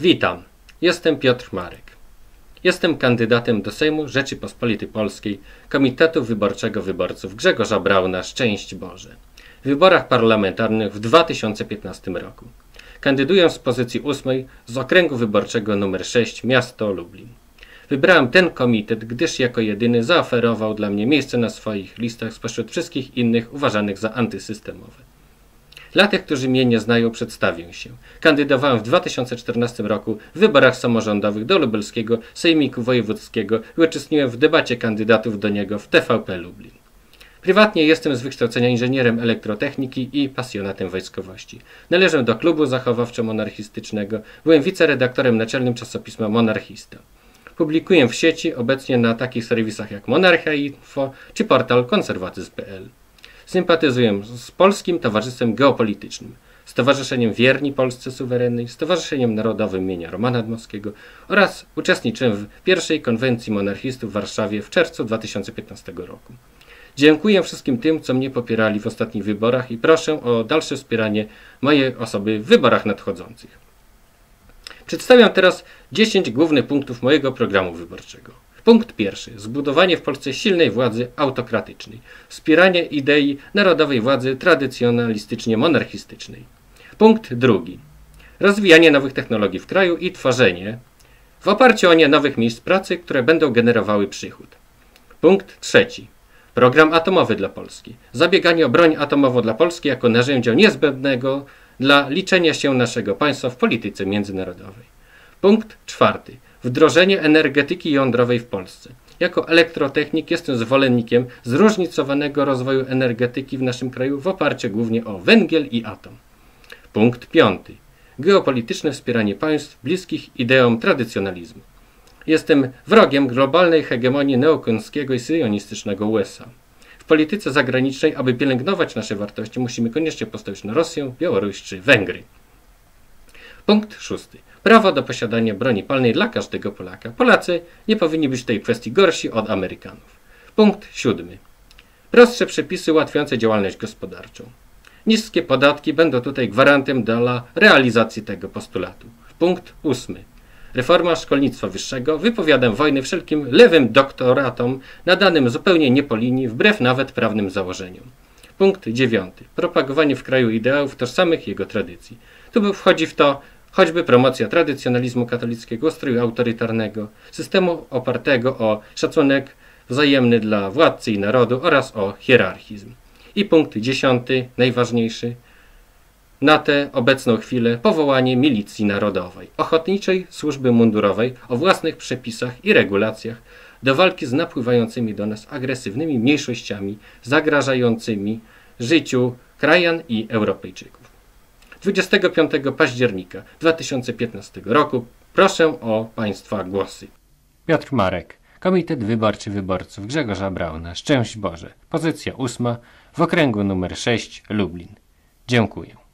Witam, jestem Piotr Marek. Jestem kandydatem do Sejmu Rzeczypospolitej Polskiej Komitetu Wyborczego Wyborców Grzegorza Brauna Szczęść Boże w wyborach parlamentarnych w 2015 roku. Kandyduję z pozycji ósmej z okręgu wyborczego nr 6 miasto Lublin. Wybrałem ten komitet, gdyż jako jedyny zaoferował dla mnie miejsce na swoich listach spośród wszystkich innych uważanych za antysystemowe. Dla tych, którzy mnie nie znają, przedstawię się. Kandydowałem w 2014 roku w wyborach samorządowych do Lubelskiego Sejmiku Wojewódzkiego i uczestniczyłem w debacie kandydatów do niego w TVP Lublin. Prywatnie jestem z wykształcenia inżynierem elektrotechniki i pasjonatem wojskowości. Należę do klubu zachowawczo-monarchistycznego. Byłem wiceredaktorem naczelnym czasopisma Monarchista. Publikuję w sieci obecnie na takich serwisach jak Monarchia Info czy portal konserwatyzm.pl. Sympatyzuję z Polskim Towarzystwem Geopolitycznym, Stowarzyszeniem Wierni Polsce Suwerennej, Stowarzyszeniem Narodowym imienia Romana Dmowskiego oraz uczestniczyłem w pierwszej konwencji monarchistów w Warszawie w czerwcu 2015 roku. Dziękuję wszystkim tym, co mnie popierali w ostatnich wyborach i proszę o dalsze wspieranie mojej osoby w wyborach nadchodzących. Przedstawiam teraz 10 głównych punktów mojego programu wyborczego. Punkt pierwszy. Zbudowanie w Polsce silnej władzy autokratycznej. Wspieranie idei narodowej władzy tradycjonalistycznie monarchistycznej. Punkt drugi. Rozwijanie nowych technologii w kraju i tworzenie w oparciu o nie nowych miejsc pracy, które będą generowały przychód. Punkt trzeci. Program atomowy dla Polski. Zabieganie o broń atomową dla Polski jako narzędzia niezbędnego dla liczenia się naszego państwa w polityce międzynarodowej. Punkt czwarty. Wdrożenie energetyki jądrowej w Polsce. Jako elektrotechnik jestem zwolennikiem zróżnicowanego rozwoju energetyki w naszym kraju w oparciu głównie o węgiel i atom. Punkt piąty. Geopolityczne wspieranie państw bliskich ideom tradycjonalizmu. Jestem wrogiem globalnej hegemonii neokonskiego i syjonistycznego USA. W polityce zagranicznej, aby pielęgnować nasze wartości, musimy koniecznie postawić na Rosję, Białoruś czy Węgry. Punkt szósty. Prawo do posiadania broni palnej dla każdego Polaka. Polacy nie powinni być w tej kwestii gorsi od Amerykanów. Punkt siódmy. Prostsze przepisy ułatwiające działalność gospodarczą. Niskie podatki będą tutaj gwarantem dla realizacji tego postulatu. Punkt ósmy. Reforma szkolnictwa wyższego wypowiada wojnę wszelkim lewym doktoratom nadanym zupełnie nie po linii, wbrew nawet prawnym założeniom. Punkt dziewiąty. Propagowanie w kraju ideałów tożsamych jego tradycji. Tu wchodzi w to choćby promocja tradycjonalizmu katolickiego, ustroju autorytarnego, systemu opartego o szacunek wzajemny dla władcy i narodu oraz o hierarchizm. I punkt dziesiąty, najważniejszy, na tę obecną chwilę powołanie milicji narodowej, ochotniczej służby mundurowej o własnych przepisach i regulacjach do walki z napływającymi do nas agresywnymi mniejszościami zagrażającymi życiu krajan i Europejczyków. 25 października 2015 roku proszę o Państwa głosy. Piotr Marek, Komitet Wyborczy Wyborców Grzegorza Brauna, Szczęść Boże, pozycja ósma w okręgu numer 6 Lublin. Dziękuję.